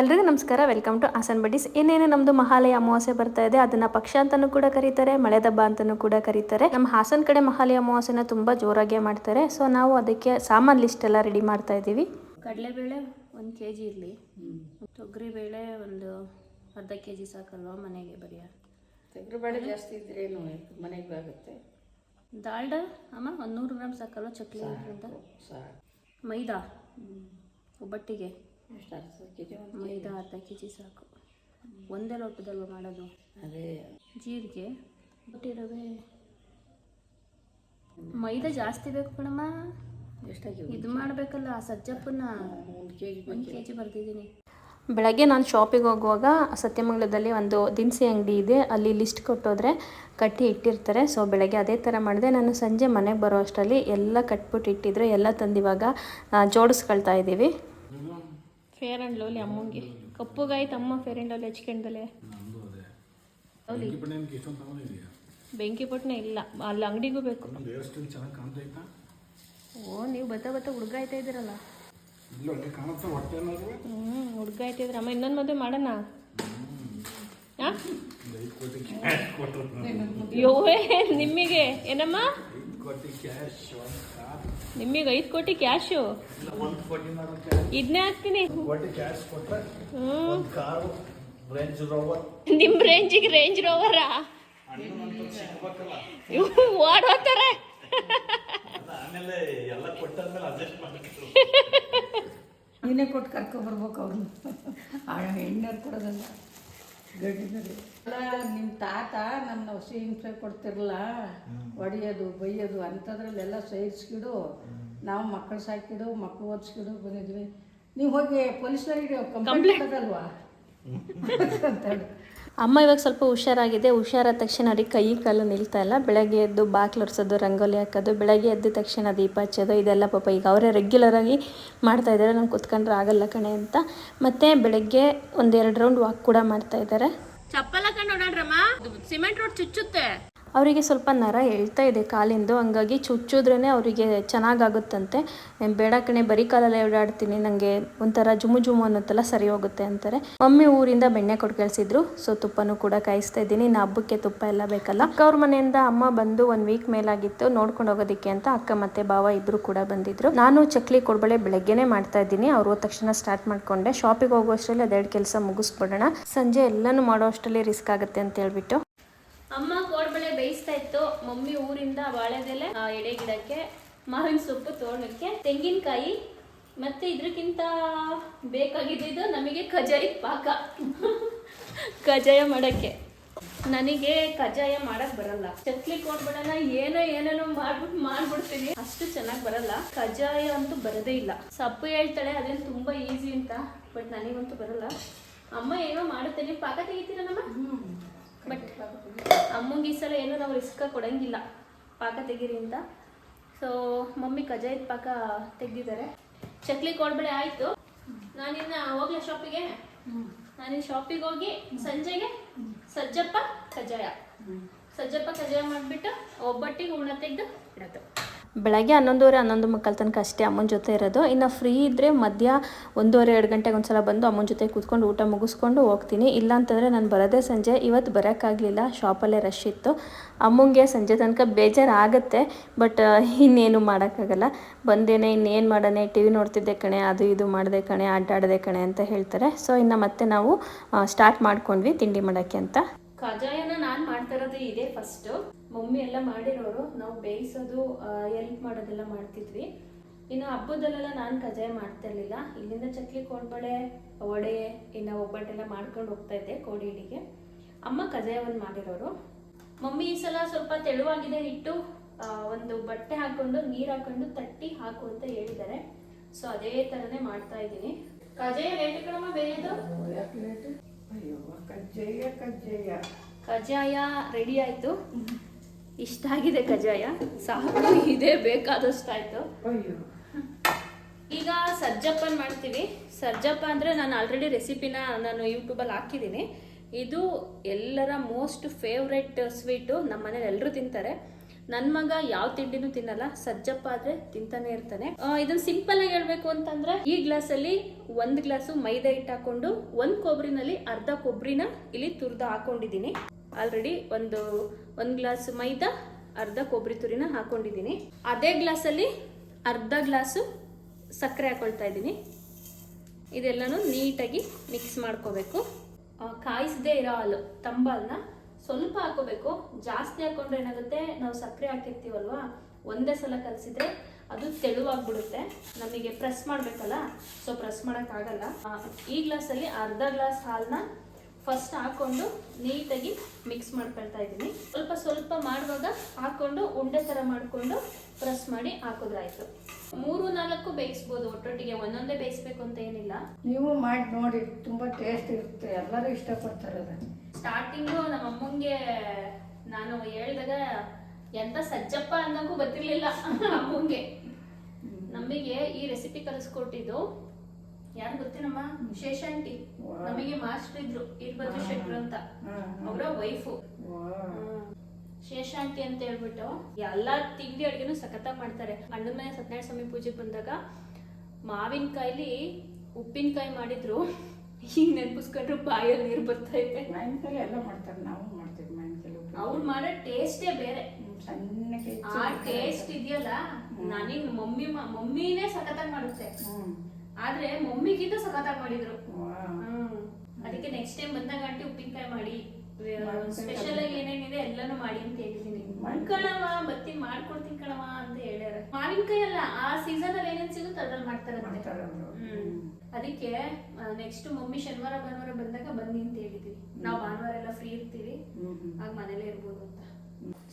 ಎಲ್ರಿಗೂ ನಮಸ್ಕಾರ. Welcome to Hassan buddies ಇನ್ನೇನು ನಮ್ಮದು ಮಹಾಲಯ ಅಮಾವಾಸ್ಯೆ ಬರ್ತಾ ಇದೆ ಅದನ್ನ ಪಕ್ಷ ಅಂತಲೂ ಕೂಡ ಕರೀತಾರೆ ಮಳೆದಬ್ಬ ಅಂತಲೂ ಕೂಡ ಕರೀತಾರೆ. ನಮ್ಮ ಹಾಸನ ಕಡೆ ಮಹಾಲಯ ಅಮಾವಾಸ್ಯನ ತುಂಬ ಜೋರಾಗಿ ಮಾಡ್ತಾರೆ. ಸೊ ನಾವು ಅದಕ್ಕೆ ಸಾಮಾನು ಲಿಸ್ಟ್ ಎಲ್ಲ ರೆಡಿ ಮಾಡ್ತಾ ಇದ್ದೀವಿ. ಕಡಲೆಬೇಳೆ ಒಂದು ಕೆ ಜಿ ಇರಲಿ. ತೊಗರಿಬೇಳೆ ಒಂದು ಅರ್ಧ ಕೆ ಜಿ ಸಾಕಲ್ವಾ ಮನೆಗೆ ಬರೆಯ? ಬೇಳೆ ಜಾಸ್ತಿ ಇದ್ರೇನು ಮನೆಗೆ ಆಗುತ್ತೆ ದಾಲ್ಡ ಅಮ್ಮ ಒಂದು ನೂರು ಗ್ರಾಮ್ ಸಾಕಲ್ವಾ ಚಕ್ಲಿ ಮೈದಾ? ಒಬ್ಬಟ್ಟಿಗೆ? ಎಷ್ಟು ಅರ್ಧ ಕೆ ಜಿ ಒಂದು ಮೈದಾ ಅರ್ಧ ಕೆ ಜಿ ಸಾಕು. ಒಂದೇ ಲೋಟದಲ್ವ ಮಾಡೋದು? ಅದೇ. ಜೀರಿಗೆ. ಬಟ್ಟಿ ರವೆ ಮೈದಾ ಜಾಸ್ತಿ ಬೇಕು ಕಣಮ್ಮ. ಎಷ್ಟಾಗಿ ಇದು ಮಾಡಬೇಕಲ್ಲ ಆ ಸಜ್ಜಪ್ಪನ್ನ ಒಂದು ಕೆ ಜಿ ಒಂದು ಕೆ ಜಿ ಬರ್ತಿದ್ದೀನಿ ಬೆಳಗ್ಗೆ ನಾನು ಶಾಪಿಗೆ ಹೋಗುವಾಗ ಸತ್ಯಮಂಗಲದಲ್ಲಿ ಒಂದು ದಿನಸಿ ಅಂಗಡಿ ಇದೆ. ಅಲ್ಲಿ ಲಿಸ್ಟ್ ಕೊಟ್ಟೋದ್ರೆ ಕಟ್ಟಿ ಇಟ್ಟಿರ್ತಾರೆ. ಸೊ ಬೆಳಗ್ಗೆ ಅದೇ ಥರ ಮಾಡಿದೆ. ನಾನು ಸಂಜೆ ಮನೆಗೆ ಬರೋ ಅಷ್ಟರಲ್ಲಿ ಎಲ್ಲ ಕಟ್ಬಿಟ್ಟು ಇಟ್ಟಿದ್ರು ಎಲ್ಲ ತಂದಿವಾಗ ಜೋಡಿಸ್ಕೊಳ್ತಾ ಇದ್ದೀವಿ. ಫೇರ್ ಆ್ಯಂಡ್ ಲವ್ಲಿ ಅಮ್ಮಂಗೆ. ಕಪ್ಪುಗಾಯ್ತು ಅಮ್ಮ ಫೇರ್ ಆ್ಯಂಡ್ ಲವ್ಲಿ ಹಚ್ಕೊಂಡಲೆ ಬೆಂಕಿ ಪಟ್ನೆ ಇಲ್ಲ. ಅಲ್ಲಿ ಅಂಗಡಿಗೂ ಬೇಕು. ಓ, ನೀವು ಬತ್ತ ಬತ್ತ ಹುಡುಗ ಆಯ್ತಾ ಇದ್ದೀರಲ್ಲ? ಹ್ಞೂ ಹುಡುಗ ಆಯ್ತಾ ಇದ್ರ ಅಮ್ಮ, ಇನ್ನೊಂದು ಮದುವೆ ಮಾಡೋಣ? ಯೋವೇ ನಿಮಗೆ ಏನಮ್ಮ? ನಿಮಗೆ ಐದು ಕೋಟಿ ಕ್ಯಾಶು? ಇದನ್ನೇ ಹಾಕ್ತೀನಿ. ನಿಮ್ ಕ್ಯಾಶ್ ಕೊಟ್ಟರೆ ಒಂದು ಕಾರು ರೇಂಜ್ ರೋವರ್ ನಿಮ್ಮ ರೇಂಜಿಗೆ ರೇಂಜ್ ರೋವರಾ ಓಡೋತಾರೆ ಆಮೇಲೆ ಎಲ್ಲ ಕೊಟ್ಟಾದ್ಮೇಲೆ ಅಡ್ಜಸ್ಟ್ ಮಾಡಬೇಕು ನೀನೇ ಕೊಟ್ಟು ಕರ್ಕೊಬರ್ಬೇಕು ಅವ್ರನ್ನ. ಆ ಹೆಣ್ಣರು ಕೊಡೋದಲ್ಲ. ನಿಮ್ಮ ತಾತ ನನ್ನ ಹಸಿ ಹಿಂಸೆ ಕೊಡ್ತಿರಲ್ಲ ಒಡೆಯೋದು ಬೈಯೋದು ಅಂಥದ್ರಲ್ಲೆಲ್ಲ ಸಹಿಸ್ಕಿಡು ನಾವು ಮಕ್ಕಳು ಸಾಕಿಡು ಮಕ್ಕಳು ಓದಿಸ್ಕಿಡು ಬಂದಿದ್ವಿ. ನೀವು ಹೋಗಿ ಪೊಲೀಸರಿಗೆ ಕಂಪ್ಲೇಂಟ್ ಅದಲ್ವಾ ಅಂತೇಳಿ ಅಮ್ಮ ಇವಾಗ ಸ್ವಲ್ಪ ಹುಷಾರಾಗಿದೆ. ಹುಷಾರಾದ ತಕ್ಷಣ ಅವ್ರಿಗೆ ಕೈ, ಕಾಲು ನಿಲ್ತಾ ಇಲ್ಲ. ಬೆಳಗ್ಗೆ ಎದ್ದು ಬಾಕ್ಲು ಒರೆಸೋದು, ರಂಗೋಲಿ ಹಾಕೋದು, ಬೆಳಗ್ಗೆ ಎದ್ದ ತಕ್ಷಣ ದೀಪ ಹಚ್ಚೋದು, ಇದೆಲ್ಲ ಪಾಪ ಈಗ ಅವರೇ ರೆಗ್ಯುಲರಾಗಿ ಮಾಡ್ತಾ ಇದ್ದಾರೆ. ನಾನು ಕುತ್ಕೊಂಡ್ರೆ ಆಗಲ್ಲ ಕಣೆ ಅಂತ. ಮತ್ತೆ ಬೆಳಗ್ಗೆ ಒಂದೆರಡು ರೌಂಡ್ ವಾಕ್ ಕೂಡ ಮಾಡ್ತಾ ಇದ್ದಾರೆ. ಚಪ್ಪಲ ಓಡಾಡ್ರಮ್ಮ ಸಿಮೆಂಟ್ ರೋಡ್ ಚುಚ್ಚುತ್ತೆ. ಅವರಿಗೆ ಸ್ವಲ್ಪ ನರ ಎಳ್ತಾ ಇದೆ ಕಾಲಿಂದು. ಹಂಗಾಗಿ ಚುಚ್ಚಿದ್ರೇ ಅವರಿಗೆ ಚೆನ್ನಾಗಾಗುತ್ತಂತೆ. ಬೇಡ ಕಣೆ, ಬರೀ ಕಾಲಲ್ಲೇ ಓಡಾಡ್ತೀನಿ. ನನಗೆ ಒಂಥರ ಜುಮು ಜುಮು ಅನ್ನೋತ್ತೆಲ್ಲ ಸರಿ ಹೋಗುತ್ತೆ, ಅಂತಾರೆ. ಮಮ್ಮಿ ಊರಿಂದ ಬೆಣ್ಣೆ ಕೊಟ್ಟು ಕಳಿಸಿದ್ರು ಸೊ ತುಪ್ಪನೂ ಕೂಡ ಕಾಯಿಸ್ತಾ ಇದ್ದೀನಿ. ಇನ್ನು ಹಬ್ಬಕ್ಕೆ ತುಪ್ಪ ಎಲ್ಲ ಬೇಕಲ್ಲ. ಅಕ್ಕ ಅವ್ರ ಮನೆಯಿಂದ ಅಮ್ಮ ಬಂದು ಒಂದು ವೀಕ್ ಮೇಲಾಗಿತ್ತು. ನೋಡ್ಕೊಂಡು ಹೋಗೋದಕ್ಕೆ ಅಂತ ಅಕ್ಕ ಮತ್ತೆ ಭಾವ ಇಬ್ರು ಕೂಡ ಬಂದಿದ್ರು. ನಾನು ಚಕ್ಲಿ ಕೊಡ್ಬಳೆ ಬೆಳಗ್ಗೆನೆ ಮಾಡ್ತಾ ಇದ್ದೀನಿ. ಅವ್ರು ಹೋದ ತಕ್ಷಣ ಸ್ಟಾರ್ಟ್ ಮಾಡ್ಕೊಂಡೆ. ಶಾಪಿಗೆ ಹೋಗುವಷ್ಟರಲ್ಲಿ ಅದೆರಡು ಕೆಲಸ ಮುಗಿಸ್ಬಿಡೋಣ. ಸಂಜೆ ಎಲ್ಲನೂ ಮಾಡೋ ಅಷ್ಟರಲ್ಲಿ ರಿಸ್ಕ್ ಆಗುತ್ತೆ ಅಂತ ಹೇಳ್ಬಿಟ್ಟು. ಅಮ್ಮ ಕೋಡ್ಬಳೆ ಬೇಯಿಸ್ತಾ ಇತ್ತು. ಮಮ್ಮಿ ಊರಿಂದ ಬಾಳೆದೆಲೆ ಎಡೆ ಗಿಡಕ್ಕೆ, ಮಾವಿನ ಸೊಪ್ಪು ತೋರಣಕ್ಕೆ, ತೆಂಗಿನಕಾಯಿ ಮತ್ತೆ ಇದ್ರಕ್ಕಿಂತ ಬೇಕಾಗಿದ್ದು ನಮಗೆ ಕಜಾಯಿ ಪಾಕ. ಕಜಾಯ ಮಾಡಕ್ಕೆ. ನನಗೆ ಕಜಾಯ ಮಾಡಕ್ ಬರಲ್ಲ. ಚಕ್ಲಿ ಕೋಡ್ಬಳನ ಏನೋ ಏನೇನೋ ಮಾಡ್ಬಿಟ್ಟು ಮಾಡ್ಬಿಡ್ತೀನಿ. ಅಷ್ಟು ಚೆನ್ನಾಗಿ ಬರಲ್ಲ. ಕಜಾಯ ಅಂತೂ ಬರದೇ ಇಲ್ಲ. ಸಪ್ಪು ಹೇಳ್ತಾಳೆ ಅದೇನು ತುಂಬಾ ಈಸಿ ಅಂತ, ಬಟ್ ನನಗಂತೂ ಬರಲ್ಲ. ಅಮ್ಮ ಏನೋ ಮಾಡುತ್ತೆ, ನೀವು ಪಾಕ ತೆಗಿತೀರ ನಮ್ಮ ಬಟ್ ಅಮ್ಮಂಗೆ ಈ ಸಲ ಏನೂ ನಾವು ರಿಸ್ಕ ಕೊಡಂಗಿಲ್ಲ. ಪಾಕ ತೆಗೀರಿ ಅಂತ. ಸೊ ಮಮ್ಮಿ ಕಜಾಯದ ಪಾಕ ತೆಗ್ದಿದ್ದಾರೆ. ಚಕ್ಲಿ ಕೊಡ್ಬೇಡಿ ಆಯಿತು. ನಾನಿನ್ನ ಹೋಗ್ಲಾ ಶಾಪಿಗೆ ನಾನಿನ್ ಶಾಪಿಗೆ ಹೋಗಿ ಸಂಜೆಗೆ ಸಜ್ಜಪ್ಪ ಕಜಾಯ ಸಜ್ಜಪ್ಪ ಕಜಾಯ ಮಾಡಿಬಿಟ್ಟು ಒಬ್ಬಟ್ಟಿಗೆ ಹೂಣ ತೆಗೆದು ಇಡೋದು. ಬೆಳಗ್ಗೆ ಹನ್ನೊಂದುವರೆ, ಹನ್ನೊಂದು ಮಕ್ಕಳ ತನಕ ಅಷ್ಟೇ ಅಮ್ಮನ ಜೊತೆ ಇರೋದು. ಇನ್ನು ಫ್ರೀ ಇದ್ದರೆ ಮಧ್ಯ ಒಂದೂವರೆ, ಎರಡು ಗಂಟೆಗೆ ಒಂದ್ಸಲ ಬಂದು ಅಮ್ಮನ ಜೊತೆ ಕೂತ್ಕೊಂಡು ಊಟ ಮುಗಿಸ್ಕೊಂಡು ಹೋಗ್ತೀನಿ. ಇಲ್ಲ ಅಂತಂದರೆ ನಾನು ಬರೋದೇ ಸಂಜೆ. ಇವತ್ತು ಬರೋಕ್ಕಾಗಲಿಲ್ಲ. ಶಾಪಲ್ಲೇ ರಶ್ ಇತ್ತು. ಅಮ್ಮಂಗೆ ಸಂಜೆ ತನಕ ಬೇಜಾರಾಗುತ್ತೆ. ಬಟ್ ಇನ್ನೇನು ಮಾಡೋಕ್ಕಾಗಲ್ಲ. ಬಂದೇನೆ, ಇನ್ನೇನು ಮಾಡೋಣ ಟಿ ವಿ ನೋಡ್ತಿದ್ದೆ ಕಣೆ, ಅದು ಇದು ಮಾಡಿದೆ ಕಣೆ ಅಡ್ಡಾಡಿದೆ ಕಣೆ ಅಂತ ಹೇಳ್ತಾರೆ. ಸೊ ಇನ್ನು ಮತ್ತೆ ನಾವು ಸ್ಟಾರ್ಟ್ ಮಾಡ್ಕೊಂಡ್ವಿ ತಿಂಡಿ ಮಾಡೋಕ್ಕೆ ಅಂತ. ಕಜಾಯನ ನಾನು ಮಾಡ್ತಾ ಇರೋದು ಇದೇ ಫಸ್ಟು ಮಮ್ಮಿ ಎಲ್ಲ ಮಾಡಿರೋರು ನಾವು ಬೇಯಿಸೋದು ಎಲ್ಪ್ ಮಾಡೋದೆಲ್ಲ ಮಾಡ್ತಿದ್ವಿ. ಇನ್ನು ಹಬ್ಬದಲ್ಲೆಲ್ಲ ನಾನು ಕಜಾಯ ಮಾಡ್ತಾ ಇರಲಿಲ್ಲ. ಇಲ್ಲಿಂದ ಚಕ್ಲಿ ಕೋಡ್ಬಳೆ ವಡೆ ಇನ್ನು ಒಬ್ಬಟ್ಟೆಲ್ಲ ಮಾಡ್ಕೊಂಡು ಹೋಗ್ತಾ ಇದ್ದೆ ಕೋಡಿ ಹಿಡಿಗೆ. ಅಮ್ಮ ಕಜಾಯವನ್ನು ಮಾಡಿರೋರು. ಮಮ್ಮಿ ಈ ಸಲ ಸ್ವಲ್ಪ ತೆಳುವಾಗಿದೆ ಹಿಟ್ಟು. ಒಂದು ಬಟ್ಟೆ ಹಾಕೊಂಡು ನೀರು ಹಾಕೊಂಡು ತಟ್ಟಿ ಹಾಕು ಅಂತ ಹೇಳಿದ್ದಾರೆ. ಸೊ ಅದೇ ಥರನೇ ಮಾಡ್ತಾ ಇದ್ದೀನಿ. ಕಜಾಯ ರೇಟ್ ಕಣಮ್ಮ ಬೇಯೋದು ಕಜ್ಜಾಯ ಕಜ್ಜಾಯ. ಕಜಾಯ ರೆಡಿ ಆಯಿತು. ಇಷ್ಟ ಆಗಿದೆ ಕಜಾಯ. ಸಾಕು ಇದೇ ಬೇಕಾದಷ್ಟಾಯ್ತು. ಅಯ್ಯೋ. ಈಗ ಸರ್ಜಪ್ಪನ್ ಮಾಡ್ತೀವಿ. ಸರ್ಜಪ್ಪ ಅಂದರೆ ನಾನು ಆಲ್ರೆಡಿ ರೆಸಿಪಿನ ನಾನು ಯೂಟ್ಯೂಬಲ್ಲಿ ಹಾಕಿದ್ದೀನಿ. ಇದು ಎಲ್ಲರ ಮೋಸ್ಟ್ ಫೇವ್ರೆಟ್ ಸ್ವೀಟು ನಮ್ಮ ಮನೇಲಿ ಎಲ್ಲರೂ ತಿಂತಾರೆ. ನನ್ನ ಮಗ ಯಾವ ತಿಂಡಿನೂ ತಿನ್ನಲ್ಲ ಸಜ್ಜಪ್ಪ ಆದ್ರೆ ತಿಂತಾನೆ ಇರ್ತಾನೆ. ಇದನ್ನ ಸಿಂಪಲ್ ಆಗಿ ಹೇಳ್ಬೇಕು ಅಂತಂದ್ರೆ ಈ ಗ್ಲಾಸ್ ಅಲ್ಲಿ ಒಂದ್ ಗ್ಲಾಸು ಮೈದಾ ಹಿಟ್ಟು ಹಾಕೊಂಡು ಒಂದ್ ಕೊಬ್ಬರಿನಲ್ಲಿ ಅರ್ಧ ಕೊಬ್ಬರಿನ ಇಲ್ಲಿ ತುರ್ದು ಹಾಕೊಂಡಿದ್ದೀನಿ. ಆಲ್ರೆಡಿ ಒಂದು ಒಂದು ಗ್ಲಾಸ್ ಮೈದಾ, ಅರ್ಧ ಕೊಬ್ಬರಿ ತುರಿನ ಹಾಕೊಂಡಿದ್ದೀನಿ. ಅದೇ ಗ್ಲಾಸಲ್ಲಿ ಅರ್ಧ ಗ್ಲಾಸು ಸಕ್ಕರೆ ಹಾಕೊಳ್ತಾ ಇದ್ದೀನಿ. ಇದೆಲ್ಲನೂ ನೀಟಾಗಿ ಮಿಕ್ಸ್ ಮಾಡ್ಕೋಬೇಕು. ಕಾಯಿಸದೇ ಇರೋ ಹಾಲು ತಂಬಾಲ್ನ ಸ್ವಲ್ಪ ಹಾಕೋಬೇಕು. ಜಾಸ್ತಿ ಹಾಕೊಂಡ್ರೆ ಏನಾಗುತ್ತೆ, ನಾವು ಸಕ್ಕರೆ ಹಾಕಿರ್ತೀವಲ್ವಾ, ಒಂದೇ ಸಲ ಕಲಸಿದ್ರೆ ಅದು ತೆಳುವಾಗ್ಬಿಡುತ್ತೆ. ನಮಗೆ ಪ್ರೆಸ್ ಮಾಡಬೇಕಲ್ಲ ಸೊ ಪ್ರೆಸ್ ಮಾಡೋಕ್ಕಾಗಲ್ಲ. ಈ ಗ್ಲಾಸಲ್ಲಿ ಅರ್ಧ ಗ್ಲಾಸ್ ಹಾಲನ್ನ ಫಸ್ಟ್ ಹಾಕೊಂಡು ನೀಟಾಗಿ ಮಿಕ್ಸ್ ಮಾಡ್ಕೊಳ್ತಾ ಇದ್ದೀನಿ. ಸ್ವಲ್ಪ ಸ್ವಲ್ಪ ಮಾಡುವಾಗ ಹಾಕೊಂಡು ಉಂಡೆ ಥರ ಮಾಡಿಕೊಂಡು ಪ್ರೆಸ್ ಮಾಡಿ ಹಾಕೋದ್ರಾಯ್ತು. ಮೂರು ನಾಲ್ಕು ಬೇಯಿಸ್ಬೋದು ಒಟ್ಟೊಟ್ಟಿಗೆ ಒಂದೊಂದೇ ಬೇಯಿಸ್ಬೇಕು ಅಂತ ಏನಿಲ್ಲ. ನೀವು ಮಾಡಿ ನೋಡಿ ತುಂಬ ಟೇಸ್ಟ್ ಇರುತ್ತೆ. ಎಲ್ಲರೂ ಇಷ್ಟಪಡ್ತಾರೆ ಸ್ಟಾರ್ಟಿಂಗು ನಮ್ಮ ಅಮ್ಮಂಗೆ ನಾನು ಹೇಳಿದಾಗ ಎಂತ ಸಜ್ಜಪ್ಪ ಅನ್ನೋಕ್ಕೂ ಗೊತ್ತಿರ್ಲಿಲ್ಲ. ಅಮ್ಮಂಗೆ ನಮಗೆ ಈ ರೆಸಿಪಿ ಕಲಿಸ್ಕೊಟ್ಟಿದ್ದು ಯಾರು ಗೊತ್ತೇನಮ್ಮ? ಶೇಷಾಂಟಿ ಆಂಟಿ. ನಮಗೆ ಮಾಸ್ಟರ್ ಇದ್ರು. ಇರ್ಬದ್ರು ಶೆಟ್ರು ಅಂತ. ಅವರ ವೈಫು. ಶೇಷಾಂಟಿ ಅಂತ ಹೇಳ್ಬಿಟ್ಟು ಎಲ್ಲಾ ತಿಂಡಿ ಅಡ್ಗೆನೂ ಸಖತ್ತಾಗಿ ಮಾಡ್ತಾರೆ. ಅಣ್ಣನ ಮನೆ ಸತ್ಯನಾರಾಯಣ ಸ್ವಾಮಿ ಪೂಜೆಗೆ ಬಂದಾಗ ಮಾವಿನಕಾಯಿಲಿ ಉಪ್ಪಿನಕಾಯಿ ಮಾಡಿದ್ರು. ಈಗ ನೆನ್ಪಿಸ್ಕೊಂಡ್ರು ಬಾಯಲ್ಲಿ ನೀರು ಬರ್ತಾ ಇದೆ. ಮಾವಿನಕಾಯಿ ಎಲ್ಲ ಮಾಡ್ತಾರೆ. ನಾವು ಮಾಡ್ತೀವಿ ಮಾವಿನಕಾಯಿ. ಅವ್ರು ಮಾಡೋ ಟೇಸ್ಟೇ ಬೇರೆ. ಆ ಟೇಸ್ಟ್ ಇದೆಯಲ್ಲ? ನನಗೆ ಮಮ್ಮಿ ಮಮ್ಮಿನೇ ಸಖತ್ತಾಗಿ ಮಾಡುತ್ತೆ. ಆದ್ರೆ ಮಮ್ಮಿಗಿಂತ ಸಖತ್ತಾಗಿ ಮಾಡಿದ್ರು. ಅದಕ್ಕೆ ನೆಕ್ಸ್ಟ್ ಟೈಮ್ ಬಂದಾಗ ಆಂಟಿ ಉಪ್ಪಿನಕಾಯಿ ಮಾಡಿ ಸ್ಪೆಷಲ್ ಆಗಿ ಏನೇನಿದೆ ಎಲ್ಲಾನು ಮಾಡಿ ಅಂತ ಹೇಳಿದೀನಿ ಮಾಡ್ಕೊಳವ ಬತ್ತಿ ಮಾಡ್ಕೊಡ್ತೀನಿ ಕಣವ ಅಂತ ಹೇಳ್ಯಾರ. ಮಾವಿನಕಾಯಿ ಅಲ್ಲ ಆ ಸೀಸನ್ ಅಲ್ಲಿ ಏನೇನ್ ಸಿಗುತ್ತೆ ಅದ್ರಲ್ಲಿ ಮಾಡ್ತಾರಂತೆ. ಹ್ಮ್. ಅದಕ್ಕೆ ನೆಕ್ಸ್ಟ್ ಮಮ್ಮಿ ಶನಿವಾರ ಭಾನುವಾರ ಬಂದಾಗ ಬನ್ನಿ ಅಂತ ಹೇಳಿದೀವಿ. ನಾವು ಭಾನುವಾರ ಎಲ್ಲ ಫ್ರೀ ಇರ್ತೀವಿ. ಆಗ ಮನೇಲೇ ಇರ್ಬೋದು ಅಂತ.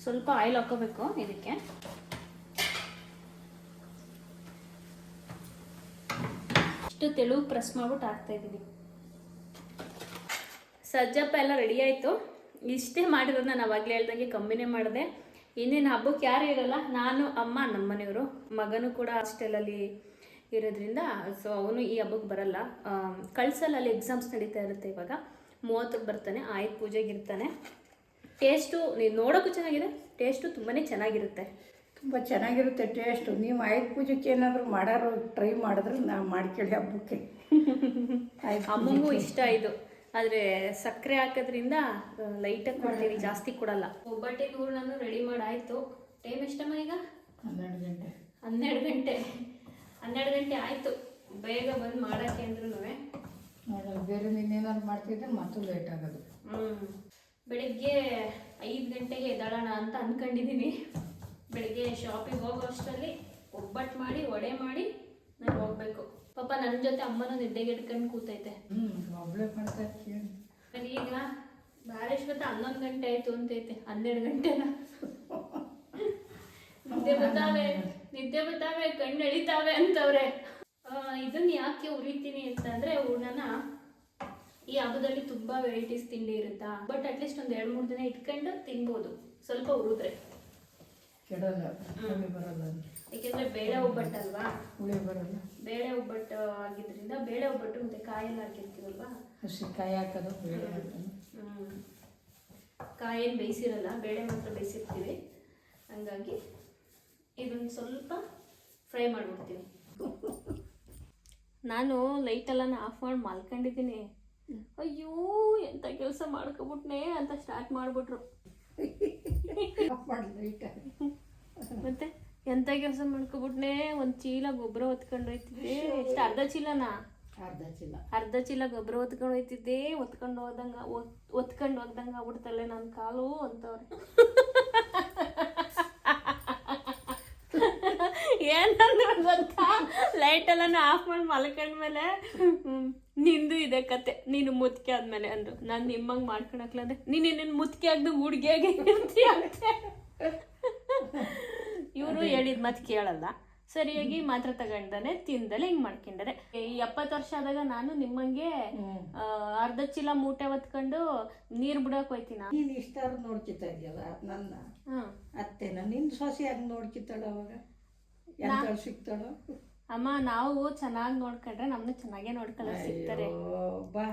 ಸ್ವಲ್ಪ ಆಯಿಲ್ ಹಾಕೋಬೇಕು ಇದಕ್ಕೆ. ಇಷ್ಟು ತೆಳು ಪ್ರೆಸ್ ಮಾಡ್ಬಿಟ್ಟು ಹಾಕ್ತಾ ಇದ್ದೀನಿ ಸಜ್ಜಪ್ಪ ಎಲ್ಲ ರೆಡಿ ಆಯಿತು. ಇಷ್ಟೇ ಮಾಡಿರೋದನ್ನ ನಾನು ಆಗಲೇ ಹೇಳ್ದಂಗೆ ಕಮ್ಮಿನೇ ಮಾಡಿದೆ. ಇನ್ನೇನು ಹಬ್ಬಕ್ಕೆ ಯಾರು ಇರಲ್ಲ, ನಾನು, ಅಮ್ಮ ನಮ್ಮ ಮನೆಯವರು ಮಗನೂ ಕೂಡ ಹಾಸ್ಟೆಲಲ್ಲಿ ಇರೋದ್ರಿಂದ ಸೊ ಅವನು ಈ ಹಬ್ಬಕ್ಕೆ ಬರಲ್ಲ. ಅಲ್ಲಿ ಎಕ್ಸಾಮ್ಸ್ ನಡೀತಾ ಇರುತ್ತೆ ಇವಾಗ. ಮೂವತ್ತಕ್ಕೆ ಬರ್ತಾನೆ ಆಯುಧ ಪೂಜೆಗೆ ಇರ್ತಾನೆ. ಟೇಸ್ಟು ನೀವು ನೋಡೋಕ್ಕೂ ಚೆನ್ನಾಗಿದೆ. ಟೇಸ್ಟು ತುಂಬಾ ಚೆನ್ನಾಗಿರುತ್ತೆ. ತುಂಬ ಚೆನ್ನಾಗಿರುತ್ತೆ ಟೇಸ್ಟು ನೀವು ಆಯುಧ ಪೂಜೆಗೆ ಏನಾದರೂ ಮಾಡೋರು ಟ್ರೈ ಮಾಡಿದ್ರೆ ನಾವು ಮಾಡ್ಕೊಳ್ಳಿ ಹಬ್ಬಕ್ಕೆ. ಅಮ್ಮಗೂ ಅಮ್ಮಂಗೂ ಇಷ್ಟ ಇದು. ಆದರೆ ಸಕ್ಕರೆ ಹಾಕೋದ್ರಿಂದ ಲೈಟಾಗಿ ಕೊಡ್ತೀವಿ ಜಾಸ್ತಿ ಕೊಡಲ್ಲ. ಒಬ್ಬಟ್ಟಿಗೆ ಹೂರ್ಣನು ರೆಡಿ ಮಾಡಾಯಿತು. ಟೈಮ್ ಎಷ್ಟಮ್ಮ ಈಗ? ಹನ್ನೆರಡು ಗಂಟೆ. ಹನ್ನೆರಡು ಗಂಟೆ. ಹನ್ನೆರಡು ಗಂಟೆ ಆಯಿತು. ಬೇಗ ಬಂದು ಮಾಡೋಕ್ಕೆ ಅಂದ್ರೂ ಬೇರೆ ಇನ್ನೇನಾದ್ರು ಮಾಡ್ತಿದ್ರೆ ಮತ್ತೂ ಲೇಟ್ ಆಗೋದು. ಹ್ಞೂ ಬೆಳಿಗ್ಗೆ ಐದು ಗಂಟೆಗೆ ಎದ್ದಾಳೋಣ ಅಂತ ಅಂದ್ಕೊಂಡಿದ್ದೀನಿ ಬೆಳಿಗ್ಗೆ ಶಾಪಿಗೆ ಹೋಗೋ ಅಷ್ಟರಲ್ಲಿ ಒಬ್ಬಟ್ಟು ಮಾಡಿ ವಡೆ ಮಾಡಿ ನಾನು ಹೋಗ್ಬೇಕು. ಪಾಪ ನನ್ನ ಜೊತೆ ಅಮ್ಮನೂ ಕೂತೈತೆ. ಮಾಡ್ತಾ ಇರ್ತೀನಿ ನಾನು ಈಗ ಬಾರೇಶ್ವತ ಹನ್ನೊಂದು ಗಂಟೆ ಆಯ್ತು ಅಂತೈತೆ ಹನ್ನೆರಡು ಗಂಟೆನ ನಿದ್ದೆ ಬರ್ತಾವೆ ನಿದ್ದೆ ಬರ್ತಾವೆ ಕಣ್ಣು ಎಳಿತಾವೆ ಅಂತವ್ರೆ. ಇದನ್ನ ಯಾಕೆ ಉರಿತೀನಿ ಅಂತಂದ್ರೆ ಹೂರ್ಣನ ಈ ಹಬ್ಬದಲ್ಲಿ ತುಂಬಾ ವೆರೈಟೀಸ್ ತಿಂಡಿ ಇರುತ್ತಾ? ಬಟ್ ಅಟ್ಲೀಸ್ಟ್ ಒಂದ್ ಎರಡ್ ಮೂರ್ ದಿನ ಇಟ್ಕೊಂಡು ತಿನ್ಬೋದು. ಸ್ವಲ್ಪ ಉರಿದ್ರೆ. ಕೆಡಲ್ಲ ಹುಳಿ ಬರಲ್ಲ ಅದು. ಯಾಕೆಂದ್ರೆ ಬೇಳೆ ಒಬ್ಬಟ್ಟಲ್ವಾ? ಹುಳಿ ಬರಲ್ಲ. ಬೇಳೆ ಒಬ್ಬಟ್ಟು ಆಗಿದ್ರಿಂದ ಬೇಳೆ ಒಬ್ಬಟ್ಟು ಮತ್ತೆ ಕಾಯೆಲ್ಲ ಹಾಕಿರ್ತೀವಲ್ವಾ? ಹಸಿ ಕಾಯಿ ಹಾಕೋದು ಬೇಳೆ ಹಾಕೋದು. ಹ್ಮ್. ಕಾಯೇನು ಬೇಯಿಸಿರಲ್ಲ ಬೇಳೆ ಮಾತ್ರ ಬೇಯಿಸಿರ್ತೀವಿ. ಹಂಗಾಗಿ ಇದೊಂದು ಸ್ವಲ್ಪ ಫ್ರೈ ಮಾಡಿಬಿಡ್ತೀವಿ. ನಾನು ಲೈಟೆಲ್ಲ ಆಫ್ ಮಾಡಿ ಮಲ್ಕೊಂಡಿದ್ದೀನಿ. ಅಯ್ಯೋ ಎಂಥ ಕೆಲಸ ಮಾಡ್ಕೊಬಿಟ್ನೆ ಅಂತ ಸ್ಟಾರ್ಟ್ ಮಾಡಿಬಿಟ್ರು. ಆಫ್ ಮಾಡಿ ಲೈಟ್ ಮತ್ತೆ ಎಂತ ಕೆಲಸ ಮಾಡ್ಕೊಬಿಟ್ನೆ? ಒಂದು ಚೀಲ ಗೊಬ್ಬರ ಹೊತ್ಕೊಂಡು ಹೋಯ್ತಿದ್ದೆ. ಎಷ್ಟು ಅರ್ಧ ಚೀಲನಾ? ಅರ್ಧ ಚೀಲ. ಅರ್ಧ ಚೀಲ ಗೊಬ್ಬರ ಹೊತ್ಕೊಂಡು ಹೋಯ್ತಿದ್ದೆ. ಹೊತ್ಕೊಂಡು ಹೋದಂಗ ಹೊತ್ಕೊಂಡು ಹೋಗ್ದಂಗ ಆಗ್ಬಿಡ್ತಲ್ಲ ನನ್ನ ಕಾಲು ಅಂತವ್ರೆ. ಏನಂದ್ರೆ ಗೊತ್ತಾ? ಲೈಟ್ ಎಲ್ಲ ಆಫ್ ಮಾಡಿ ಮಲ್ಕೊಂಡ್ಮೇಲೆ ನಿಂದು ಇದೆ ಕತೆ. ನೀನು ಮುತ್ಕೆ ಆದ್ಮೇಲೆ ಅಂದ್ರು. ನಾನು ನಿಮ್ಮಂಗ್ ಮಾಡ್ಕೊಳಕ್ಲ ನೀನ್ ನೀನು ಇನ್ನೇನು ಮುತ್ಕೆ ಆಗ್ದು ಹುಡ್ಗಿಯಾಗಿ ಇರ್ತೀಯ ಅಂತೆ ಇವರು ಹೇಳಿದ ಮತ್ ಕೇಳಲ್ಲ. ಸರಿಯಾಗಿ ಮಾತ್ರ ತಗೊಂಡನೆ ತಿಂದಲೆ ಹಿಂಗ್ ಮಾಡ್ಕೊಂಡರೆ. ಈ ಎಪ್ಪತ್ತು ವರ್ಷ ಆದಾಗ ನಾನು ನಿಮ್ಮಂಗೆ ಅರ್ಧ ಚೀಲ ಮೂಟೆ ಹೊತ್ಕೊಂಡು ನೀರ್ ಬಿಡಕ್ ಹೋಯ್ತಿನ? ನೀನ್ ಇಷ್ಟಾರು ನೋಡ್ಕಿತಾ ಇದೆಯಲ್ಲ ನನ್ನ. ಅತ್ತೆನ ನಿನ್ ಸೊಸೆ ಹಂಗ್ ನೋಡ್ಕಿತಾಳ ಅವಾಗ? ಎಂತ ಸಿಗ್ತಾಳೋ ಅಮ್ಮ ನಾವು ಚೆನ್ನಾಗಿ ನೋಡ್ಕೊಂಡ್ರೆ ನಮ್ನ ಚೆನ್ನಾಗೇ ನೋಡ್ಕೊಳ್ಳೋರು ಸಿಗ್ತಾರೆ. ಬಾ.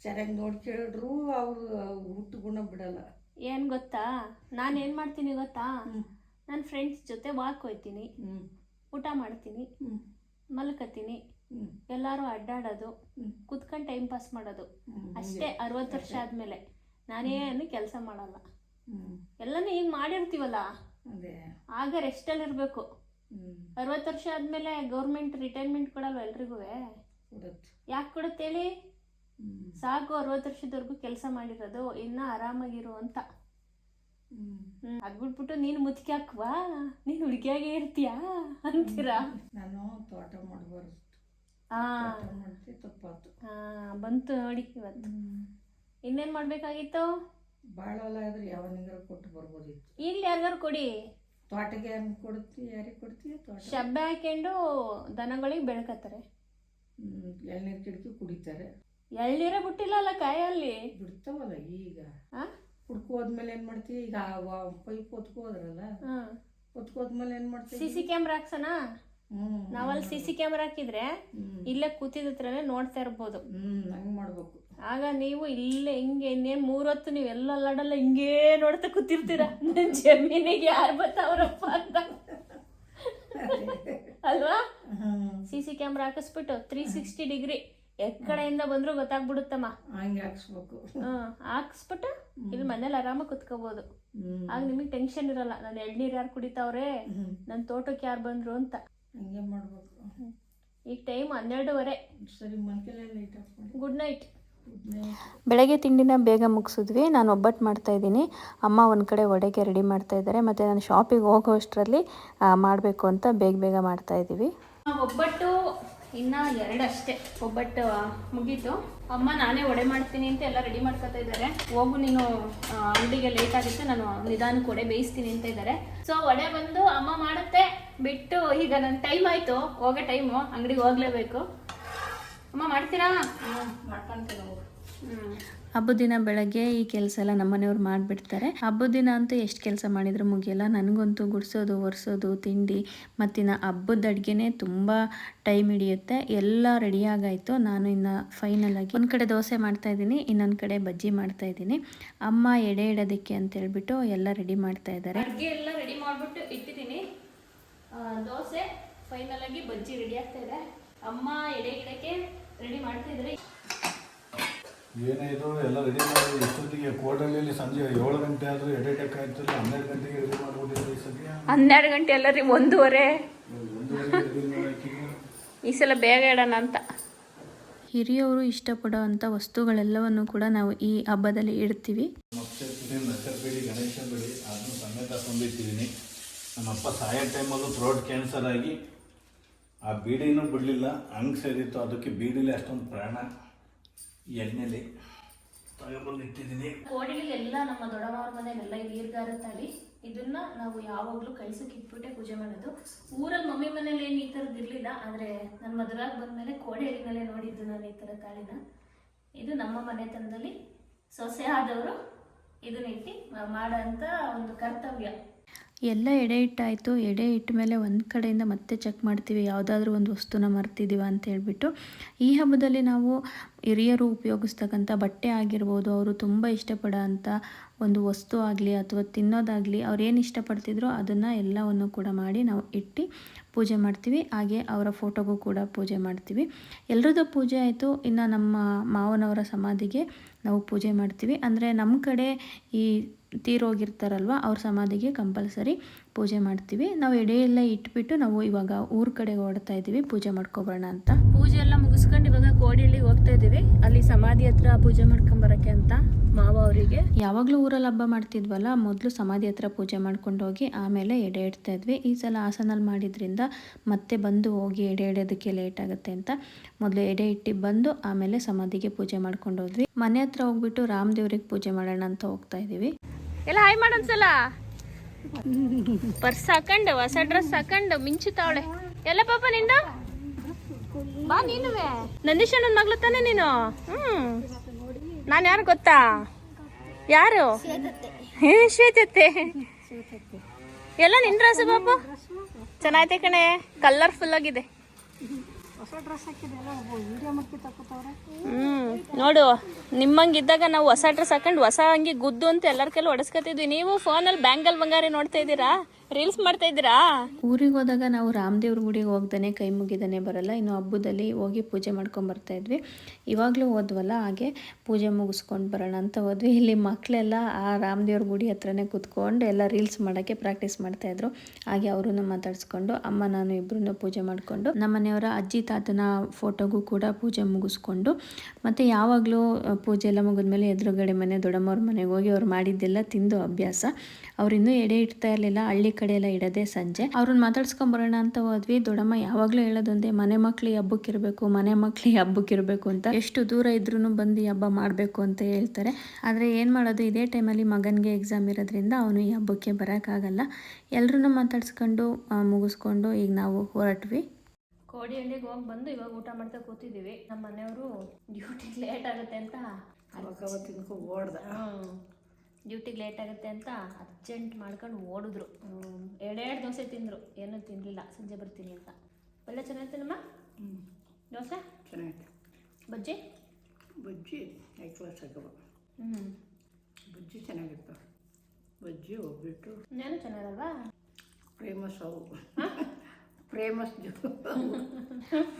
ಚೆನ್ನಾಗಿ ನೋಡ್ಕೇಳ್ರು ಅವ್ರು ಹುಟ್ಟು ಗುಣ ಬಿಡಲ್ಲ. ಏನ್ ಗೊತ್ತಾ? ನಾನು ಏನ್ ಮಾಡ್ತೀನಿ ಗೊತ್ತಾ? ನನ್ನ ಫ್ರೆಂಡ್ಸ್ ಜೊತೆ ವಾಕ್ ಹೋಯ್ತೀನಿ. ಊಟ ಮಾಡ್ತೀನಿ. ಹ್ಞೂ ಮಲ್ಕತೀನಿ. ಎಲ್ಲರೂ ಅಡ್ಡಾಡೋದು. ಕುತ್ಕೊಂಡು ಟೈಮ್ ಪಾಸ್ ಮಾಡೋದು. ಅಷ್ಟೇ ಅರವತ್ತು ವರ್ಷ ಆದಮೇಲೆ. ನಾನೇನು ಕೆಲಸ ಮಾಡಲ್ಲ. ಎಲ್ಲನೂ ಈಗ ಮಾಡಿರ್ತೀವಲ್ಲ? ಆಗ ರೆಸ್ಟಲ್ಲಿ ಇರಬೇಕು. ಅರವತ್ತು ವರ್ಷ ಆದಮೇಲೆ ಗೌರ್ಮೆಂಟ್ ರಿಟೈರ್ಮೆಂಟ್ ಕೊಡಲ್ವ ಎಲ್ರಿಗೂ. ಯಾಕೆ ಕೊಡುತ್ತೇಳಿ ಸಾಕು ಅರವತ್ತು ವರ್ಷದವರೆಗೂ ಕೆಲಸ ಮಾಡಿರೋದು. ಇನ್ನೂ ಆರಾಮಾಗಿರು ಅಂತ. ಹ್ಞೂ ಬಿಟ್ಬಿಟ್ಟು ನೀನು ಮುದುಕಿ ಹಾಕ್ವಾ? ನೀನು ಹುಡುಗಿಯಾಗೆ ಇರ್ತೀಯಾ ಅಂತೀರಾ? ನಾನು ತೋಟ ಮಾಡಬಾರ್ದು ತೋಟ ಮಾಡಿದ್ರೆ ತಪ್ಪಾತು. ಆ, ಬಂತು ನೋಡಿ ಇವತ್ತು. ಇನ್ನೇನ್ ಮಾಡ್ಬೇಕಾಗಿತ್ತು? ಭಾಳ ಹೊಲ ಆದ್ರೆ ಯಾವನಿಗಾರ ಕೊಟ್ಟು ಬರ್ಬೋದಿತ್ತು. ಇಲ್ಲಿ ಯಾರಿಗಾರು ಕೊಡಿ. ಯಾರನ್ನ ಕೊಡ್ತಿ ಯಾರಿಗೆ ಕೊಡ್ತೀವಿ ತೋಟ ಶಬ್ಬೆ ಹಾಕೊಂಡು ದನಗಳಿಗೆ ಬೆಳ್ಕತ್ತಾರೆ. ಎಳ್ನೀರು ಕಿಟಕಿ ಕುಡಿತಾರೆ. ಎಳ್ನೀರೇ ಬಿಟ್ಟಿಲ್ಲಲ್ಲ ಕಾಯಲ್ಲಿ? ಬಿಡ್ತಾವಲ್ಲ ಈಗ. ಆ? ಹುಡ್ಕೋದ್ಮೇಲೆ ಏನು ಮಾಡ್ತೀವಿ ಈಗ ಪೈಪ್ ಹೊತ್ಕೋದ್ರಲ್ಲ ಹ್ಮ್ ಹೊತ್ಕೋದ್ಮೇಲೆ ಏನು ಮಾಡ್ತೀವಿ ಸಿಸಿ ಕ್ಯಾಮ್ರಾ ಹಾಕ್ಸನ? ಹ್ಞೂ ನಾವಲ್ಲಿ ಸಿಸಿ ಕ್ಯಾಮ್ರಾ ಹಾಕಿದ್ರೆ ಇಲ್ಲೇ ಕೂತಿದ ಹತ್ರನೇ ನೋಡ್ತಾ ಇರ್ಬೋದು. ಹ್ಞೂ ಹಂಗೆ ಮಾಡ್ಬೇಕು. ಆಗ ನೀವು ಇಲ್ಲೇ ಹಿಂಗೆ ಇನ್ನೇನ್ ಮೂರೊತ್ತು ನೀವು ಎಲ್ಲ ಅಲ್ಲಾಡಲ್ಲ ಹಿಂಗೇ ನೋಡ್ತಾ ಕೂತಿರ್ತೀರ? ನನ್ನ ಜಮೀನಿಗೆ ಯಾರು ಬರ್ತಾವ್ರಪ್ಪ ಅಂತ. ಅಲ್ವಾ? ಸಿಸಿ ಸಿ ಸಿ ಕ್ಯಾಮ್ರಾ ಹಾಕಿಸ್ಬಿಟ್ಟು ತ್ರೀ ಸಿಕ್ಸ್ಟಿ ಡಿಗ್ರಿ. ಕಡೆಯಿಂದ ಬಂದ್ರು ಗೊತ್ತಾಗ್ಬಿಡುತ್ತಮ್ಮ. ಹಂಗೆ ಹಾಕ್ಸ್ಬೇಕು. ಹ್ಮ್ ಹಾಕ್ಸ್ಬಿಟ್ಟು ಇಲ್ಲಿ ಮನೇಲಿ ಆರಾಮಾಗಿ ಕುತ್ಕೋಬಹುದು ಆಗ ನಿಮಗೆ ಟೆನ್ಷನ್ ಇರಲ್ಲ ನಾನು ಎಳ್ನೀರು ಯಾರು ಕುಡಿತಾವ್ರೆ ನನ್ ನನ್ನ ತೋಟಕ್ಕೆ ಯಾರು ಬಂದ್ರು ಅಂತ. ಹಂಗೆ ಮಾಡ್ಬೇಕು. ಈಗ ಟೈಮ್ ಹನ್ನೆರಡುವರೆ. ಸರಿ ಮನ್ಕೆಲ್ಲ ಲೈಟ್ ಆಫ್ ಗುಡ್ ನೈಟ್ ಬೆಳಗ್ಗೆ ತಿಂಡಿನ ಬೇಗ ಮುಗಿಸಿದ್ವಿ. ನಾನು ಒಬ್ಬಟ್ಟು ಮಾಡ್ತಾ ಇದ್ದೀನಿ. ಅಮ್ಮ ಒಂದು ಕಡೆ ಒಡೆಗೆ ರೆಡಿ ಮಾಡ್ತಾ ಇದ್ದಾರೆ. ಮತ್ತು ನಾನು ಶಾಪಿಗೆ ಹೋಗೋ ಅಷ್ಟರಲ್ಲಿ ಮಾಡಬೇಕು ಅಂತ ಬೇಗ ಬೇಗ ಮಾಡ್ತಾ ಇದ್ದೀವಿ. ಒಬ್ಬಟ್ಟು ಇನ್ನು ಎರಡಷ್ಟೇ. ಒಬ್ಬಟ್ಟು ಮುಗೀತು. ಅಮ್ಮ ನಾನೇ ಒಡೆ ಮಾಡ್ತೀನಿ ಅಂತ ಎಲ್ಲ ರೆಡಿ ಮಾಡ್ಕೊತಾ ಇದ್ದಾರೆ. ಹೋಗು ನೀನು ಅಂಗಡಿಗೆ ಲೇಟ್ ಆಗುತ್ತೆ. ನಾನು ನಿಧಾನಕ್ಕೆ ಒಡೆ ಬೇಯಿಸ್ತೀನಿ ಅಂತ ಇದ್ದಾರೆ. ಸೊ ಒಡೆ ಬಂದು ಅಮ್ಮ ಮಾಡುತ್ತೆ. ಬಿಟ್ಟು ಈಗ ನನ್ನ ಟೈಮ್ ಆಯ್ತು. ಹೋಗೋ ಟೈಮು ಅಂಗಡಿಗೆ ಹೋಗ್ಲೇಬೇಕು. ಅಮ್ಮ ಮಾಡ್ತೀರಾ? ಮಾಡ್ಕೊಂತೀನಿ ಹೋಗು ಹಬ್ಬದ ದಿನ ಬೆಳಗ್ಗೆ ಈ ಕೆಲಸ ಎಲ್ಲ ನಮ್ಮನೆಯವ್ರು ಮಾಡಿಬಿಡ್ತಾರೆ. ಹಬ್ಬದ ದಿನ ಅಂತೂ ಎಷ್ಟು ಕೆಲಸ ಮಾಡಿದ್ರು ಮುಗಿಯಲ್ಲ. ನನಗಂತೂ ಗುಡಿಸೋದು, ಒರೆಸೋದು, ತಿಂಡಿ, ಮತ್ತಿನ್ನು ಹಬ್ಬದ ಅಡುಗೆನೇ ತುಂಬ ಟೈಮ್ ಹಿಡಿಯುತ್ತೆ. ಎಲ್ಲ ರೆಡಿಯಾಗಾಯಿತು ನಾನು ಇನ್ನು ಫೈನಲ್ ಆಗಿ ಒಂದು ಕಡೆ ದೋಸೆ ಮಾಡ್ತಾ ಇದ್ದೀನಿ, ಇನ್ನೊಂದು ಕಡೆ ಬಜ್ಜಿ ಮಾಡ್ತಾ ಇದ್ದೀನಿ. ಅಮ್ಮ ಎಡೆ ಇಡೋದಕ್ಕೆ ಅಂತ ಹೇಳ್ಬಿಟ್ಟು ಎಲ್ಲ ರೆಡಿ ಮಾಡ್ತಾ ಇದ್ದಾರೆ. ಅಡುಗೆ ಎಲ್ಲ ರೆಡಿ ಮಾಡಿಬಿಟ್ಟು ಇಟ್ಟಿದ್ದೀನಿ. ದೋಸೆ ಫೈನಲ್ ಆಗಿ ಬಜ್ಜಿ ರೆಡಿ ಆಗ್ತಾ ಇದೆ. ಅಮ್ಮ ಎಡೆ ಇಡೋಕ್ಕೆ ರೆಡಿ ಮಾಡ್ತಿದ್ರೆ ಏನೇ ಇದು ಎಲ್ಲ ರೆಡಿ ಮಾಡಿ ಎಷ್ಟೊತ್ತಿಗೆ ಕೋಟಲ್ಲಿ ಸಂಜೆ ಏಳು ಗಂಟೆ ಆದರೂ ಎಡೆಟಕ್ ಆಯ್ತು ಹನ್ನೆರಡು ಗಂಟೆಗೆ ರೆಡಿ ಮಾಡ್ಬಿಟ್ಟಿದ್ರೆ ಈ ಸದ್ಯ ಹನ್ನೆರಡು ಗಂಟೆ ಒಂದೂವರೆ. ಒಂದೂವರೆಗೆ ರೆಡಿ ಮಾಡೋಕೆ ಈ ಸಲ ಬೇಗ ಇಡೋಣ ಅಂತ. ಹಿರಿಯವರು ಇಷ್ಟಪಡೋವಂಥ ವಸ್ತುಗಳೆಲ್ಲವನ್ನು ಕೂಡ ನಾವು ಈ ಹಬ್ಬದಲ್ಲಿ ಇಡ್ತೀವಿ. ಗಣೇಶ ಬಿಡಿ ಅದನ್ನು ಸಮೇತ ತಂದಿಟ್ಟಿದ್ದೀನಿ ನಮ್ಮಪ್ಪ ಸಾಯೋ ಟೈಮಲ್ಲೂ ಥ್ರೋಟ್ ಕ್ಯಾನ್ಸರ್ ಆಗಿ ಆ ಬೀಡಿನೂ ಬಿಡಲಿಲ್ಲ ಹಂಗೆ ಸೇರಿತ್ತು. ಅದಕ್ಕೆ ಬೀಡಿಲಿ ಅಷ್ಟೊಂದು ಪ್ರಾಣ. ಎಣ್ಣೆಲಿ ತಗೊಂಡಿಟ್ಟಿದ್ದೀನಿ ಇಟ್ಟಿದ್ದೀನಿ ಕೋಡಿಲಿಗೆಲ್ಲ ನಮ್ಮ ದೊಡ್ಡವರ ಮನೆಯಲ್ಲೆಲ್ಲ ಹಿರಿಯರ್ಗಾರ ತಾಳಿ. ಇದನ್ನ ನಾವು ಯಾವಾಗಲೂ ಕೈಸಕ್ಕೆ ಇಟ್ಬಿಟ್ಟೆ ಪೂಜೆ ಮಾಡೋದು. ಊರಲ್ಲಿ ಮಮ್ಮಿ ಮನೇಲಿ ಏನು ಈ ಥರದ್ದು ಇರಲಿಲ್ಲ, ಆದರೆ ನನ್ನ ಮದುವೆಗೆ ಬಂದಮೇಲೆ ಕೋಡಿಲಿನಲ್ಲೇ ನೋಡಿದ್ದು ನಾನು ಈ ಥರ ತಾಳಿನ. ಇದು ನಮ್ಮ ಮನೆತನದಲ್ಲಿ ಸೊಸೆ ಆದವರು ಇದನ್ನ ಇಟ್ಟು ಮಾಡೋಂಥ ಒಂದು ಕರ್ತವ್ಯ. ಎಲ್ಲ ಎಡೆ ಇಟ್ಟಾಯಿತು. ಎಡೆ ಇಟ್ಟ ಮೇಲೆ ಒಂದು ಕಡೆಯಿಂದ ಮತ್ತೆ ಚೆಕ್ ಮಾಡ್ತೀವಿ. ಯಾವುದಾದ್ರೂ ಒಂದು ವಸ್ತುನ ಮರ್ತಿದ್ದೀವ ಅಂತ ಹೇಳ್ಬಿಟ್ಟು. ಈ ಹಬ್ಬದಲ್ಲಿ ನಾವು ಹಿರಿಯರು ಉಪಯೋಗಿಸ್ತಕ್ಕಂಥ ಬಟ್ಟೆ ಆಗಿರ್ಬೋದು, ಅವರು ತುಂಬ ಇಷ್ಟಪಡೋ ಅಂಥ ಒಂದು ವಸ್ತು ಆಗಲಿ ಅಥವಾ ತಿನ್ನೋದಾಗಲಿ ಅವ್ರೇನು ಇಷ್ಟಪಡ್ತಿದ್ರೋ ಅದನ್ನು ಎಲ್ಲವನ್ನು ಕೂಡ ಮಾಡಿ ನಾವು ಇಟ್ಟು ಪೂಜೆ ಮಾಡ್ತೀವಿ. ಹಾಗೆ ಅವರ ಫೋಟೋಗೂ ಕೂಡ ಪೂಜೆ ಮಾಡ್ತೀವಿ. ಎಲ್ರದ್ದು ಪೂಜೆ ಆಯಿತು. ಇನ್ನು ನಮ್ಮ ಮಾವನವರ ಸಮಾಧಿಗೆ ನಾವು ಪೂಜೆ ಮಾಡ್ತೀವಿ. ಅಂದರೆ ನಮ್ಮ ಕಡೆ ಈ ತೀರೋಗಿರ್ತಾರಲ್ವ, ಅವ್ರ ಸಮಾಧಿಗೆ ಕಂಪಲ್ಸರಿ ಪೂಜೆ ಮಾಡ್ತೀವಿ. ನಾವು ಎಡೆ ಎಲ್ಲ ಇಟ್ಬಿಟ್ಟು ನಾವು ಇವಾಗ ಊರ ಕಡೆಗೆ ಹೊರಡ್ತಾ ಇದ್ದೀವಿ ಪೂಜೆ ಮಾಡ್ಕೊಬರೋಣ ಅಂತ. ಪೂಜೆ ಎಲ್ಲ ಮುಗಿಸ್ಕೊಂಡು ಇವಾಗ ಕೋಡಿಯಲ್ಲಿ ಹೋಗ್ತಾ ಇದ್ದೀವಿ. ಅಲ್ಲಿ ಸಮಾಧಿ ಹತ್ರ ಪೂಜೆ ಮಾಡ್ಕೊಂಡ್ ಬರಕ್ಕೆ ಅಂತ ಮಾವ ಅವರಿಗೆ. ಯಾವಾಗಲೂ ಊರಲ್ಲಿ ಹಬ್ಬ ಮಾಡ್ತಿದ್ವಲ್ಲ ಮೊದಲು ಸಮಾಧಿ ಹತ್ರ ಪೂಜೆ ಮಾಡ್ಕೊಂಡು ಹೋಗಿ ಆಮೇಲೆ ಎಡೆ ಇಡ್ತಾ ಇದ್ವಿ. ಈ ಸಲ ಹಾಸನಲ್ಲಿ ಮಾಡಿದ್ರಿಂದ ಮತ್ತೆ ಬಂದು ಹೋಗಿ ಎಡೆ ಇಡೋದಕ್ಕೆ ಲೇಟ್ ಆಗುತ್ತೆ ಅಂತ ಮೊದಲು ಎಡೆ ಇಟ್ಟು ಬಂದು ಆಮೇಲೆ ಸಮಾಧಿಗೆ ಪೂಜೆ ಮಾಡ್ಕೊಂಡು ಹೋದ್ವಿ ಮನೆ ಹತ್ರ ಹೋಗ್ಬಿಟ್ಟು ರಾಮದೇವ್ರಿಗೆ ಪೂಜೆ ಮಾಡೋಣ ಅಂತ ಹೋಗ್ತಾ ಇದೀವಿ ಎಲ್ಲ ಹಾಯ್ ಮಾಡೊಂದ್ಸಲ ಪರ್ಸ್ ಹಾಕೊಂಡು ಹೊಸ ಡ್ರೆಸ್ ಹಾಕೊಂಡು ಮಿಂಚುತ್ತಾವಳೆ ಎಲ್ಲ ಪಾಪ ನಿಂದ? ಬಾ ನೀನುವೆ. ನಂದೀಶ್ ನನ್ನ ಮಗಳು ತಾನೆ ನೀನು? ಹ್ಮ್. ನಾನು ಯಾರು ಗೊತ್ತಾ? ಯಾರು? ಹೇ ಶ್ವೇತತ್ತೆ. ಎಲ್ಲ ನಿನ್ ಡ್ರೆಸ್ ಬಾಬು ಚೆನ್ನಾಗೈತೆ ಕಣೆ. ಕಲರ್ಫುಲ್ ಆಗಿದೆ. ಹ್ಮ್. ನೋಡು ನಿಮ್ಮಂಗಿದ್ದಾಗ ನಾವು ಹೊಸ ಡ್ರೆಸ್ ಹಾಕೊಂಡು ಹೊಸ ಅಂಗಿ ಗುದ್ದು ಅಂತ ಎಲ್ಲರ ಕೈಲಿ ಹೊಡೆಸ್ಕೊತಿದ್ವಿ ನೀವು ಫೋನಲ್ಲಿ ಬ್ಯಾಂಗಲ್ ಬಂಗಾರಿ ನೋಡ್ತಾ ಇದ್ದೀರಾ? ರೀಲ್ಸ್ ಮಾಡ್ತಾ ಇದ್ದೀರಾ? ಊರಿಗೆ ಹೋದಾಗ ನಾವು ರಾಮದೇವ್ರ ಗುಡಿಗೆ ಹೋಗ್ದಾನೆ ಕೈ ಮುಗಿದಾನೆ ಬರಲ್ಲ. ಇನ್ನು ಹಬ್ಬದಲ್ಲಿ ಹೋಗಿ ಪೂಜೆ ಮಾಡ್ಕೊಂಡು ಬರ್ತಾ ಇದ್ವಿ. ಇವಾಗಲೂ ಹೋದ್ವಲ್ಲ, ಹಾಗೆ ಪೂಜೆ ಮುಗಿಸ್ಕೊಂಡು ಬರೋಣ ಅಂತ ಹೋದ್ವಿ. ಇಲ್ಲಿ ಮಕ್ಕಳೆಲ್ಲ ಆ ರಾಮದೇವ್ರ ಗುಡಿ ಹತ್ರನೇ ಕೂತ್ಕೊಂಡು ಎಲ್ಲ ರೀಲ್ಸ್ ಮಾಡೋಕ್ಕೆ ಪ್ರಾಕ್ಟೀಸ್ ಮಾಡ್ತಾಯಿದ್ರು ಹಾಗೆ ಅವರನ್ನು ಮಾತಾಡಿಸ್ಕೊಂಡು, ಅಮ್ಮ, ನಾನು ಇಬ್ಬರನ್ನು ಪೂಜೆ ಮಾಡಿಕೊಂಡು ನಮ್ಮನೆಯವರ ಅಜ್ಜಿ, ತಾತನ ಫೋಟೋಗೂ ಕೂಡ ಪೂಜೆ ಮುಗಿಸ್ಕೊಂಡು, ಮತ್ತು ಯಾವಾಗಲೂ ಪೂಜೆ ಎಲ್ಲ ಮುಗಿದ್ಮೇಲೆ ಎದುರುಗಡೆ ಮನೆ, ದೊಡ್ಡಮ್ಮವ್ರ ಮನೆಗೆ ಹೋಗಿ ಅವ್ರು ಮಾಡಿದ್ದೆಲ್ಲ ತಿಂದು ಅಭ್ಯಾಸ. ಅವರಿನ್ನೂ ಎಡೆ ಇಡ್ತಾ ಇರಲಿಲ್ಲ. ಹಳ್ಳಿ ಕಡೆ ಎಲ್ಲ ಇಡದೆ ಸಂಜೆ. ಅವ್ರನ್ನ ಮಾತಾಡ್ಸ್ಕೊಂಬರೋಣ ಅಂತ ಹೋದ್ವಿ. ದೊಡ್ಡಮ್ಮ ಯಾವಾಗಲೂ ಹೇಳೋದೊಂದೇ ಮನೆ ಮಕ್ಳಿಗೆ ಹಬ್ಬಕ್ಕೆ ಇರಬೇಕು ಮನೆ ಮಕ್ಳಿಗೆ ಹಬ್ಬಕ್ಕೆ ಇರಬೇಕು ಅಂತ. ಎಷ್ಟು ದೂರ ಇದ್ರು ಬಂದು ಈ ಹಬ್ಬ ಮಾಡಬೇಕು ಅಂತ ಹೇಳ್ತಾರೆ. ಆದರೆ ಏನು ಮಾಡೋದು ಇದೇ ಟೈಮಲ್ಲಿ ಮಗನಿಗೆ ಎಕ್ಸಾಮ್ ಇರೋದ್ರಿಂದ ಅವನು ಈ ಹಬ್ಬಕ್ಕೆ ಬರೋಕ್ಕಾಗಲ್ಲ. ಎಲ್ಲರೂ ಮಾತಾಡ್ಸ್ಕೊಂಡು ಮುಗಿಸ್ಕೊಂಡು ಈಗ ನಾವು ಹೊರಟ್ವಿ. ಕೋಡಿಹಳ್ಳಿಗೆ ಹೋಗಿ ಬಂದು ಇವಾಗ ಊಟ ಮಾಡ್ತಾ ಕೂತಿದ್ದೀವಿ ನಮ್ಮ ಮನೆಯವರು ಡ್ಯೂಟಿ ಲೇಟ್ ಆಗುತ್ತೆ ಅಂತ. ಓಡ್ದ. ಡ್ಯೂಟಿಗೆ ಲೇಟ್ ಆಗುತ್ತೆ ಅಂತ ಅರ್ಜೆಂಟ್ ಮಾಡ್ಕೊಂಡು ಓಡಿದ್ರು. ಎರಡೆರಡು ದೋಸೆ ತಿಂದರು. ಏನೂ ತಿನ್ನಲಿಲ್ಲ ಸಂಜೆ ಬರ್ತೀನಿ ಅಂತ. ಪಲ್ಯ ಚೆನ್ನಾಗಿತ್ತೇನಮ್ಮ? ಹ್ಞೂ ದೋಸೆ? ಚೆನ್ನಾಗಿತ್ತು. ಬಜ್ಜಿ? ಬಜ್ಜಿ ಐದು ಸಾಕವ ಹ್ಞೂ ಬಜ್ಜಿ ಚೆನ್ನಾಗಿತ್ತು. ಬಜ್ಜಿ ಒಬ್ಬಿಟ್ಟು ಇನ್ನೇನು ಚೆನ್ನಾಗಲ್ವಾ? ಫೇಮಸ್ ಅವು.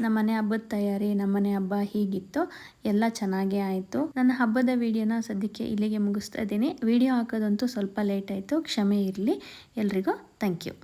ನಮ್ಮನೆ ಹಬ್ಬದ ತಯಾರಿ ನಮ್ಮನೆ ಹಬ್ಬ ಹೀಗಿತ್ತು. ಎಲ್ಲ ಚೆನ್ನಾಗೇ ಆಯಿತು. ನನ್ನ ಹಬ್ಬದ ವಿಡಿಯೋನ ಸದ್ಯಕ್ಕೆ ಇಲ್ಲಿಗೆ ಮುಗಿಸ್ತಾ ಇದ್ದೀನಿ. ವಿಡಿಯೋ ಹಾಕೋದಂತೂ ಸ್ವಲ್ಪ ಲೇಟ್ ಆಯಿತು. ಕ್ಷಮೆ ಇರಲಿ. ಎಲ್ರಿಗೂ ಥ್ಯಾಂಕ್ ಯು.